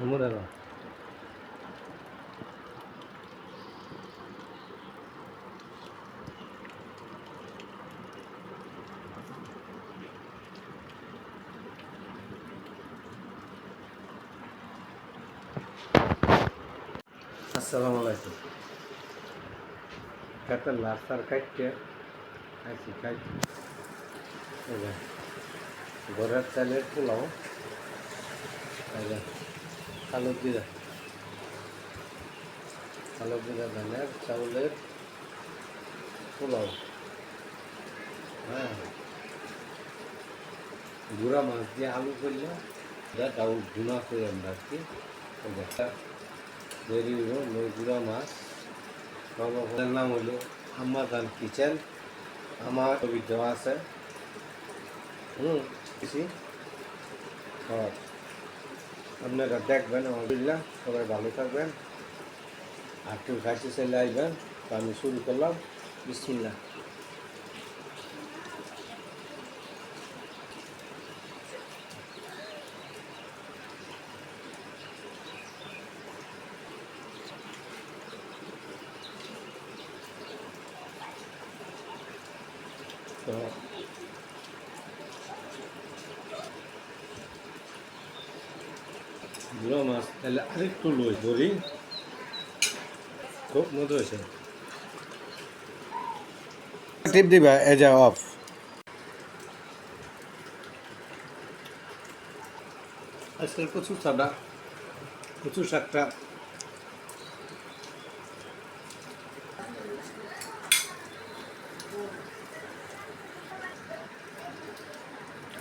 মরে না আসসালামু আলাইকুম কাটার লাসার কাটতে খাইছি খাইছি এই যে, ঘরের চালের পোলাও এই কালো জিরা ধানের চাউলের পোলাও। হ্যাঁ। গুঁড়া মাছ দিয়ে আলু করলে, যা ডাউল, গুণা করে আমরা আর কি। একটা তৈরি হলো নই গুঁড়া মাছ। বাবার নাম হলো আম্মাদান কিচেন। আমার ছবি দেওয়া আছে। হুম কিছু আর আপনারা দেখবেন আলহামদুলিল্লাহ সবাই ভালো থাকবেন আর কেউ খাইতে চাইলে আসবেন তো আমি শুরু করলাম বিসমিল্লা তো গুঁড়ো মাছ তাহলে আরেকটু লই ধরি খুব মজা হয়েছে টিপ দিবা এ যা অফ আজকাল কচুর শাকটা কচুর শাকটা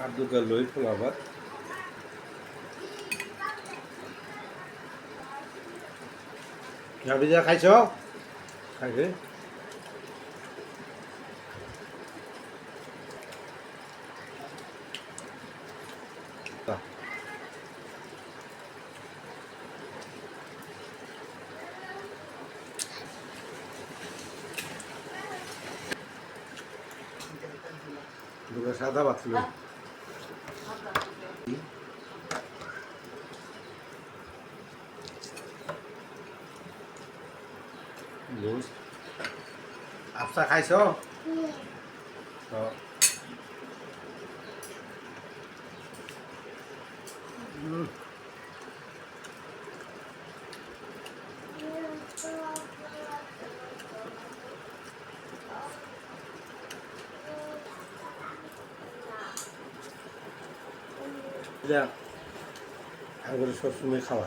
আর দুটা লই পোলাবার যা খাইছ খাইছে সাদা ভাত লুজ আপসা খাইছ তো উম, এটা আগে সবসময় খাওয়া